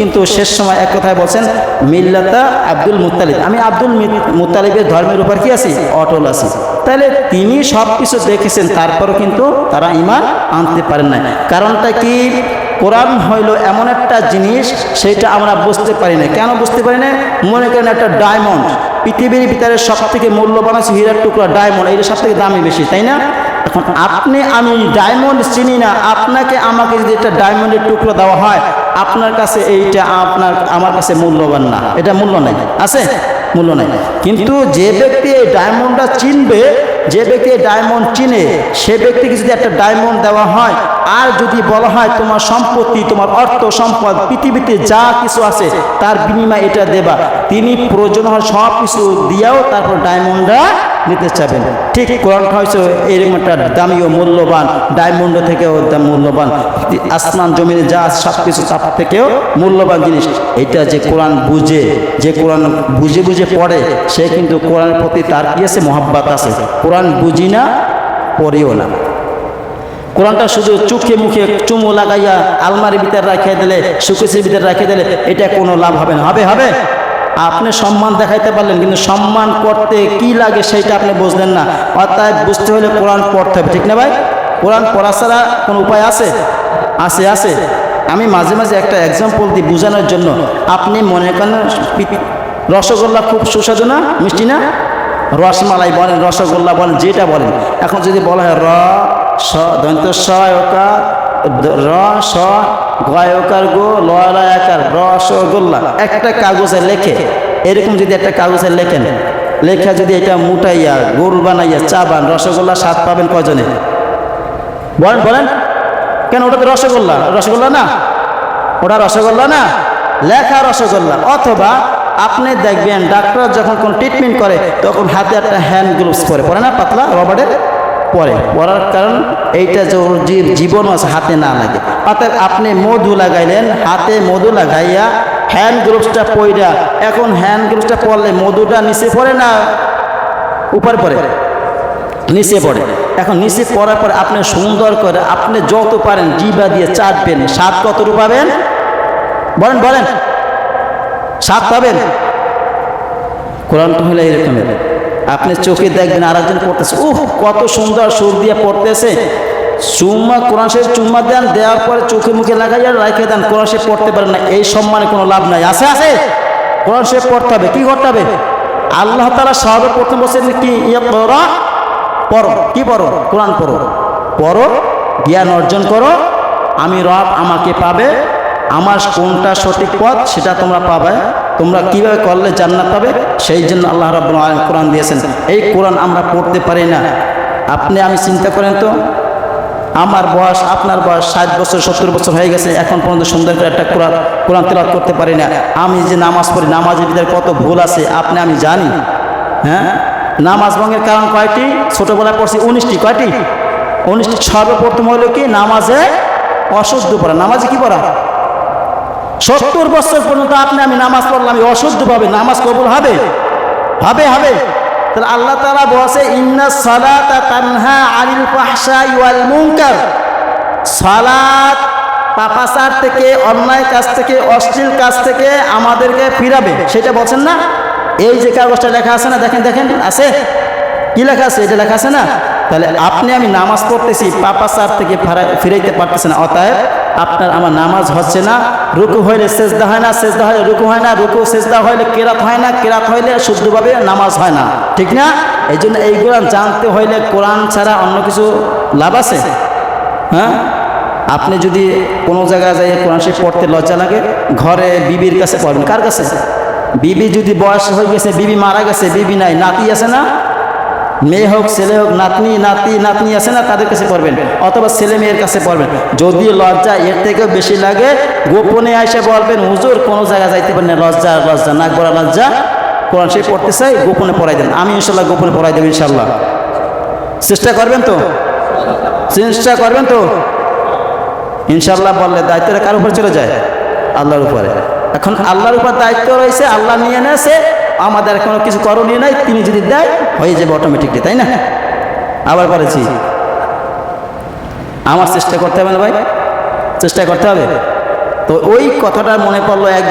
কিন্তু শেষ সময় এক কথায় বলছেন, মিল্লাতা আব্দুল মুতালিব আমি আব্দুল মুতালিবের ধর্মের উপর কি আছি? অটল আছি। তাহলে তিনি সব কিছু দেখেছেন, তারপরও কিন্তু তারা ইমান আনতে পারেন না কারণটা কি? কোরআন হইল এমন একটা জিনিস, সেটা আমরা বুঝতে পারি না কেন বুঝতে পারি না মনে করেন একটা ডায়মন্ড পৃথিবীর ভিতরে সব থেকে মূল্যবান আছে হীরার টুকরা ডায়মন্ড এইটা সব থেকে দামি বেশি, তাই না? এখন আপনি আমি ডায়মন্ড চিনি না, আপনাকে আমাকে যদি একটা ডায়মন্ডের টুকরো দেওয়া হয় আপনার কাছে এইটা আপনার, আমার কাছে মূল্যবান না। এটা মূল্য নেই। আছে? মূল্য নেই। কিন্তু যে ব্যক্তি এই ডায়মন্ডটা চিনবে, যে ব্যক্তি ডায়মন্ড চিনে, সে ব্যক্তিকে যদি একটা ডায়মন্ড দেওয়া হয়, আর যদি বলা হয় তোমার সম্পত্তি, তোমার অর্থ, সম্পদ, পৃথিবীতে যা কিছু আছে, তার বিনিময়ে এটা দেবা। তিনি প্রয়োজন হয় সব কিছু দিয়েও তারপর ডায়মন্ডটা নিতে চাবেন। ঠিক কোরআনটা হয়েছে এরকম একটা দামি ও মূল্যবান, ডায়মন্ড থেকেও দাম মূল্যবান, আসমান, জমিনে যা সব কিছু তার থেকেও মূল্যবান জিনিস। এটা যে কোরআন বুঝে, যে কোরআন বুঝে বুঝে পড়ে, সে কিন্তু কোরআনের প্রতি তার কি আছে? মহাব্বাত আছে। কোরআন বুঝি না, পড়িও না। কোরআনটা শুধু চোখে মুখে চুমু লাগাইয়া আলমারির ভিতরে রাখিয়ে দিলে সুকেশের ভিতরে রাখিয়ে দিলে, এটা কোনো লাভ হবে না। হবে হবে। আপনি সম্মান দেখাইতে পারলেন, কিন্তু সম্মান করতে কি লাগে সেইটা আপনি বুঝলেন না। অর্থাৎ বুঝতে হলে কোরআন পড়তে হবে, ঠিক না ভাই? কোরআন পড়া ছাড়া কোনো উপায় আছে? আছে আছে। আমি মাঝে মাঝে একটা এক্সাম্পল দিই বোঝানোর জন্য। আপনি মনে করেন রসগোল্লা খুব সুস্বাদু না, মিষ্টি না? রসমালাই বলেন, রসগোল্লা বলেন, যেটা বলেন। এখন যদি বলা হয় র, স দন্ত স, র, স গয়কার গো লয়াকার রসগোল্লা একটা কাগজে লেখে। এরকম যদি একটা কাগজে লেখেন, লেখা যদি এটা মুটাইয়া গোল বানাইয়া, চা বান, রসগোল্লা, স্বাদ পাবেন কজনে? বলেন বলেন। কেন, ওটা তো রসগোল্লা? রসগোল্লা না? ওটা রসগোল্লা না? লেখা রসগোল্লা। অথবা আপনি দেখবেন, ডাক্তার যখন কোন ট্রিটমেন্ট করে, তখন হাতে একটা হ্যান্ড গ্লোভস পরে। পরে না, পাতলা রবার্টের পরে পরার কারণ এইটা জীবন আছে, হাতে না লাগে। অর্থাৎ আপনি মধু লাগাইলেন, হাতে মধু লাগাইয়া হ্যান্ড গ্লোভসটা পইরা, এখন হ্যান্ড গ্লোভসটা পরলে মধুটা নিচে পড়ে না উপর পরে নিচে পড়ে। এখন নিচে পড়ার পর আপনি সুন্দর করে, আপনি যত পারেন জিবা দিয়ে চাটবেন স্বাদ কতটুকু পাবেন? বলেন বলেন। স্বাদ পাবেন? কোরআনটা হলে এরকমের আপনি চোখে দেখবেন আর একজন পড়তেছে। উহ, কত সুন্দর সুর দিয়ে পড়তেছে। চুম্মা কোরআন শেষ চুম্মা দেন, দেওয়ার পরে চোখে মুখে লাগাইয়া রাখে দেন, কোরআন শেষ পড়তে পারেন না। এই সম্মানে কোনো লাভ নাই। আছে আছে? কোরআন শেষ পড়তে হবে। কি করতে হবে? আল্লাহ তালা সাহাবে প্রথম বলছেন কি ইয়ে পড়া পড়ো। কি পড়ো? কোরআন পড়ো। পড়ো, জ্ঞান অর্জন করো। আমি রব আমাকে পাবে। আমার কোনটা সঠিক পথ, সেটা তোমরা পাবে। তোমরা কীভাবে করলে জান্নাত পাবে? সেই জন্য আল্লাহ আলামিন কোরআন দিয়েছেন। এই কোরআন আমরা পড়তে পারি না। আপনি, আমি চিন্তা করেন তো, আমার বয়স, আপনার বয়স ষাট বছর, সত্তর বছর হয়ে গেছে, এখন পর্যন্ত সুন্দর করে একটা কোরআন কোরআন তেলাওয়াত করতে পারি না। আমি যে নামাজ পড়ি, নামাজের ভিতরে কত ভুল আছে, আপনি, আমি জানি। হ্যাঁ? নামাজ ভঙ্গের কারণ কয়টি? ছোটবেলায় পড়ছি উনিশটি, কয়টি? উনিশটি সর্বপ্রথম হলো কি? নামাজে অশুদ্ধ পড়া। নামাজে কি পড়া? সত্তর বছর পর্যন্ত আপনি আমি নামাজ পড়লাম অশুদ্ধভাবে নামাজ কবুল হবে? হবে হবে। তাহলে আল্লাহ তালা বসে ইন্না সালাতা মুনকার। সালাত পাপাচার থেকে, অন্যায় কাজ থেকে, অশ্লীল কাজ থেকে আমাদেরকে ফিরাবে। সেটা বলছেন না? এই যে কাগজটা লেখা আছে না, দেখেন দেখেন, আছে? কি লেখা আছে? এটা লেখা আছে না? তাহলে আপনি আমি নামাজ পড়তেছি, পাপাচার থেকে ফেরা- ফিরাইতে পারতেছে না। অতএব আপনার আমার নামাজ হচ্ছে না, রুকু হইলে সেজদা হয় না, সেজদা হইলে রুকু হয় না, রুকু, সেজদা হইলে কেরাত হয় না, কেরাত হইলে শুদ্ধভাবে নামাজ হয় না, ঠিক না? এই জন্য এইগুলো জানতে হইলে কোরআন ছাড়া অন্য কিছু লাভ আছে? হ্যাঁ? আপনি যদি কোনো জায়গায় যাই কোরআন শরীফ পড়তে লজ্জা লাগে, ঘরে বিবির কাছে পড়বেন। কার কাছে? বিবি যদি বয়স হয়ে গেছে, বিবি মারা গেছে, বিবি নাই, নাতি আছে না? মেয়ে হোক, ছেলে হোক, নাতনি, নাতি, নাতনি আছে না, তাদের কাছে পড়বেন। অথবা ছেলে মেয়ের কাছে পড়বেন। যদি লজ্জা এর থেকেও বেশি লাগে, গোপনে এসে বলবেন, হুজুর, কোনো জায়গায় যাইতে পারেন না, লজ্জা লজ্জা, নাক বড়া লজ্জা। কোরআন সে পড়তে চাই, গোপনে পড়াই দেন। আমি ইনশাল্লাহ গোপনে পড়াই দেবো, ইনশাল্লাহ। চেষ্টা করবেন তো? চেষ্টা করবেন তো? ইনশাল্লাহ বললে দায়িত্বটা কার উপর চলে যায়? আল্লাহর উপরে। এখন আল্লাহর উপর দায়িত্ব রয়েছে, আল্লাহ নিয়ে নেছে, আমাদের কোনো কিছু করণীয় নাই, তিনি যদি দেয়, হয়ে যাবে অটোমেটিকলি তাই না? আবার বলেছি আমার চেষ্টা করতে হবে না ভাই? চেষ্টা করতে হবে? তো ওই কথাটা মনে পড়ল এক